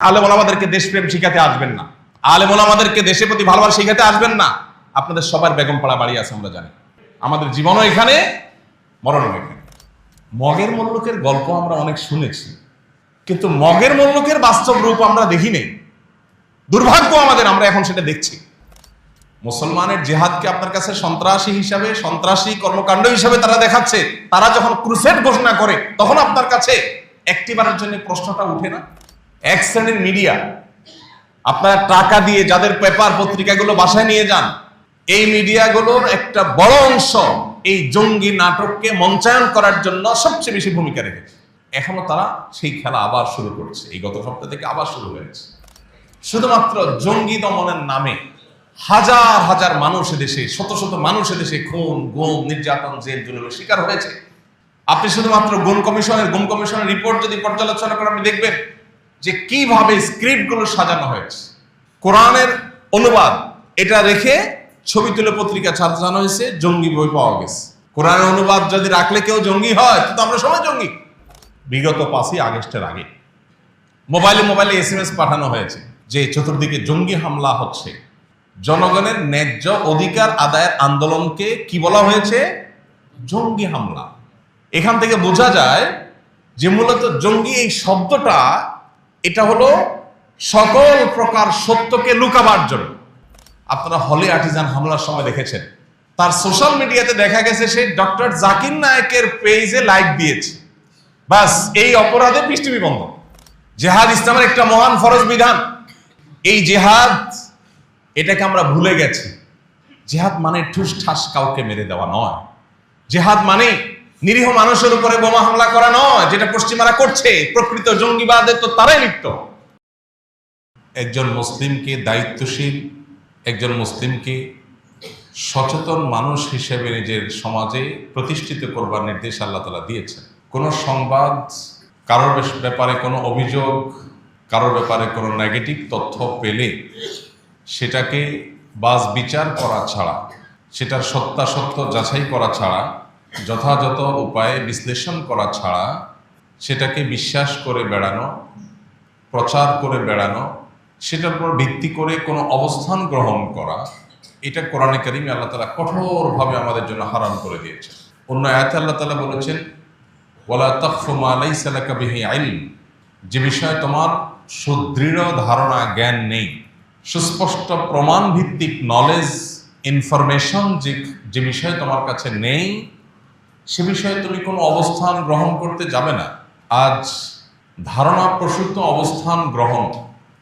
আলেম আমাদেরকে দেশপ্রেম শিখাতে আসবেন না। আলেম আমাদেরকে দেশের প্রতি ভালোবাসা শিখাতে আসবেন না। আপনাদের সবার বেগম পাড়া বাড়ি আছে আমরা জানি। আমাদের জীবনও এখানে, মরণও এখানে। মগের মল্লুকের গল্প আমরা অনেক শুনেছি। কিন্তু মগের মল্লুকের বাস্তব রূপ আমরা দেখি নেই। দুর্ভাগ্য আমাদের, আমরা এখন সেটা দেখছি। মুসলমানের জেহাদকে আপনার কাছে সন্ত্রাসী হিসাবে, সন্ত্রাসী কর্মকাণ্ড হিসাবে তারা দেখাচ্ছে। তারা যখন ক্রুসেড ঘোষণা করে, তখন আপনার কাছে একটিবারের জন্য প্রশ্নটা উঠে না? এক শ্রেণির মিডিয়া আপনার টাকা দিয়ে যাদের পেপার পত্রিকাগুলো বাসায় নিয়ে যান, এই মিডিয়াগুলোর একটা বড় অংশ এই জঙ্গি নাটককে মঞ্চায়ন করার জন্য সবচেয়ে বেশি ভূমিকা রেখেছে। এখনও তারা সেই খেলা আবার শুরু করছে, এই গত সপ্তাহ থেকে আবার শুরু হয়েছে। শুধুমাত্র জঙ্গি দমনের নামে হাজার হাজার মানুষ দেশে শত শত মানুষ দেশে খুন, গুম, নির্যাতন, জেল, জুলুমের শিকার হয়েছে। আপনি শুধুমাত্র গুম কমিশনের গুম কমিশনের রিপোর্ট যদি পর্যালোচনা করেন, আপনি দেখবেন যে কীভাবে স্ক্রিপ্টগুলো সাজানো হয়েছে। কোরআনের অনুবাদ, এটা রেখে ছবি তুলে পত্রিকা সাজানো হয়েছে, জঙ্গি বই পাওয়া গেছে। কোরআনের অনুবাদ যদি রাখলে কেউ জঙ্গি হয়, তো আমরা সবাই জঙ্গি। বিগত পাঁচই আগস্টের আগে। মোবাইলে মোবাইলে এস এম এস পাঠানো হয়েছে যে চতুর্দিকে জঙ্গি হামলা হচ্ছে। জনগণের ন্যায্য অধিকার আদায়ের আন্দোলনকে কি বলা হয়েছে? জঙ্গি হামলা। এখান থেকে বোঝা যায় যে মূলত জঙ্গি এই শব্দটা এটা হলো সকল প্রকার সত্যকে লুকাবার জন্য। আপনারা হলে আর্টিজান হামলার সময় দেখেছেন। তার সোশ্যাল মিডিয়াতে দেখা গেছে সে ডক্টর জাকির নায়কের পেজে লাইক দিয়েছে। বাস, এই অপরাধে পৃষ্ঠবী বন্ধ জেহাদ ইসলামের একটা মহান ফরজ বিধান। এই জেহাদ, এটাকে আমরা ভুলে গেছি। জেহাদ মানে ঠুস ঠাস কাউকে মেরে দেওয়া নয়। জেহাদ মানে নিরীহ মানুষের উপরে বোমা হামলা করা নয়, যেটা পশ্চিমারা করছে। প্রকৃত জঙ্গিবাদে তো তারাই লিপ্ত। একজন মুসলিমকে দায়িত্বশীল, একজন মুসলিমকে সচেতন মানুষ হিসেবে নিজের সমাজে প্রতিষ্ঠিত করবার নির্দেশ আল্লাহ তালা দিয়েছেন। কোনো সংবাদ, কারোর ব্যাপারে কোনো অভিযোগ, কারোর ব্যাপারে কোনো নেগেটিভ তথ্য পেলে সেটাকে বাস বিচার করা ছাড়া, সেটার সত্যাসত্য যাচাই করা ছাড়া যথাযথ উপায়ে বিশ্লেষণ করা ছাড়া সেটাকে বিশ্বাস করে বেড়ানো, প্রচার করে বেড়ানো, সেটার উপর ভিত্তি করে কোনো অবস্থান গ্রহণ করা, এটা কোরআনে কারিমে আল্লাহ তালা কঠোরভাবে আমাদের জন্য হারাম করে দিয়েছে অন্য আয়াতে আল্লাহ তালা বলেছেন, ওয়ালা তখফু মা লাইসা লাকা বিহি ইলম। যে বিষয়ে তোমার সুদৃঢ় ধারণা, জ্ঞান নেই, সুস্পষ্ট প্রমাণ ভিত্তিক নলেজ ইনফরমেশন যে যে বিষয়ে তোমার কাছে নেই সে বিষয়ে তুমি কোনো অবস্থান গ্রহণ করতে যাবে না। আজ ধারণা প্রসূত অবস্থান গ্রহণ,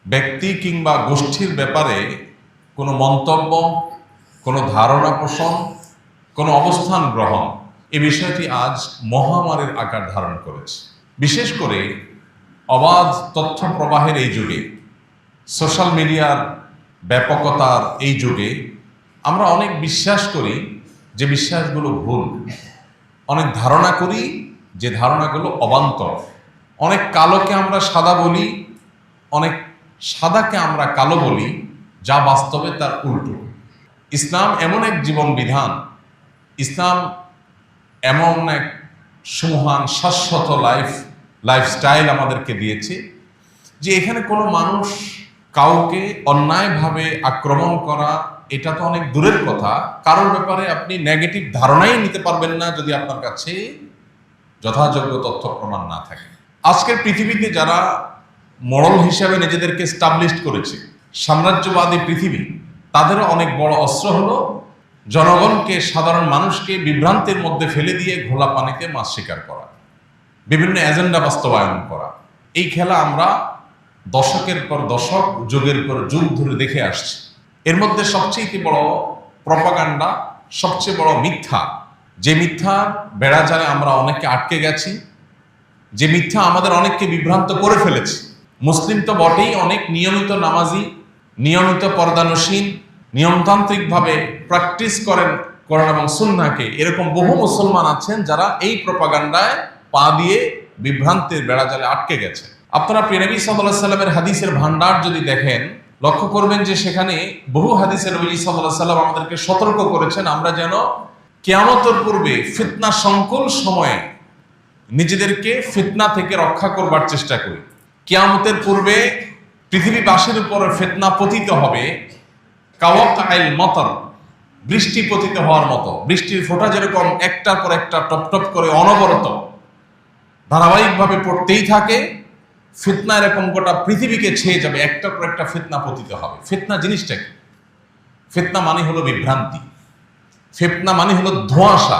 ব্যক্তি কিংবা গোষ্ঠীর ব্যাপারে কোনো মন্তব্য, কোনো ধারণা পোষণ, কোনো অবস্থান গ্রহণ, এ বিষয়টি আজ মহামারীর আকার ধারণ করেছে। বিশেষ করে অবাধ তথ্য প্রবাহের এই যুগে, সোশ্যাল মিডিয়ার ব্যাপকতার এই যুগে, আমরা অনেক বিশ্বাস করি যে বিশ্বাসগুলো ভুল। অনেক ধারণা করি যে ধারণাগুলো অবান্তর। অনেক কালোকে আমরা সাদা বলি, অনেক সাদাকে আমরা কালো বলি, যা বাস্তবে তার উল্টো। ইসলাম এমন এক জীবন বিধান ইসলাম এমন এক সুমহান, শাশ্বত লাইফ লাইফস্টাইল আমাদেরকে দিয়েছে যে এখানে কোনো মানুষ কাউকে অন্যায়ভাবে আক্রমণ করা, এটা তো অনেক দূরের কথা। কারোর ব্যাপারে আপনি নেগেটিভ ধারণাই নিতে পারবেন না যদি আপনার কাছে যথাযোগ্য তথ্য প্রমাণ না থাকে। আজকের পৃথিবীতে যারা মরল হিসাবে নিজেদেরকে স্টাবলিশড করেছে, সাম্রাজ্যবাদী পৃথিবী, তাদেরও অনেক বড় অস্ত্র হলো জনগণকে, সাধারণ মানুষকে বিভ্রান্তের মধ্যে ফেলে দিয়ে ঘোলা পানিতে মাছ শিকার করা, বিভিন্ন এজেন্ডা বাস্তবায়ন করা। এই খেলা আমরা দশকের পর দশক, যুগের পর যুগ ধরে দেখে আসছে। এর মধ্যে সবচেয়ে বড় প্রপাগান্ডা, সবচেয়ে বড় মিথ্যা। যে মিথ্যা বেড়াচারে আমরা অনেককে আটকে গেছি, যে মিথ্যা আমাদের অনেককে বিভ্রান্ত করে ফেলেছে। মুসলিম তো বটেই অনেক নিয়মিত নামাজি, নিয়মিত পর্দানসীন নিয়মতান্ত্রিকভাবে প্র্যাকটিস করেন করেন এবং সুন্নাকে এরকম বহু মুসলমান আছেন যারা এই প্রপাগান্ডায় পা দিয়ে বিভ্রান্তের বেড়াজালে আটকে গেছে। আপনারা প্রেনবী সাল্লাহ সাল্লামের হাদিসের ভান্ডার যদি দেখেন, লক্ষ্য করবেন যে সেখানে বহু হাদিসের নবী সাল্লাহ সাল্লাম আমাদেরকে সতর্ক করেছেন, আমরা যেন কেয়ামতের পূর্বে ফিতনা সংকুল সময়ে নিজেদেরকে ফিতনা থেকে রক্ষা করবার চেষ্টা করি। কিয়ামতের পূর্বে পৃথিবীবাসীর উপর ফেতনা পতিত হবে, কাওয়াকাইল মতর বৃষ্টি পতিত হওয়ার মতো। বৃষ্টির ফোঁটা যেরকম একটার পর একটা টপ টপ করে অনবরত ধারাবাহিকভাবে পড়তেই থাকে ফিতনা এরকম গোটা পৃথিবীকে ছেয়ে যাবে, একটা পর একটা ফিতনা পতিত হবে। ফিতনা জিনিসটা কি? ফিতনা মানে হলো বিভ্রান্তি। ফিতনা মানে হলো ধোঁয়াশা।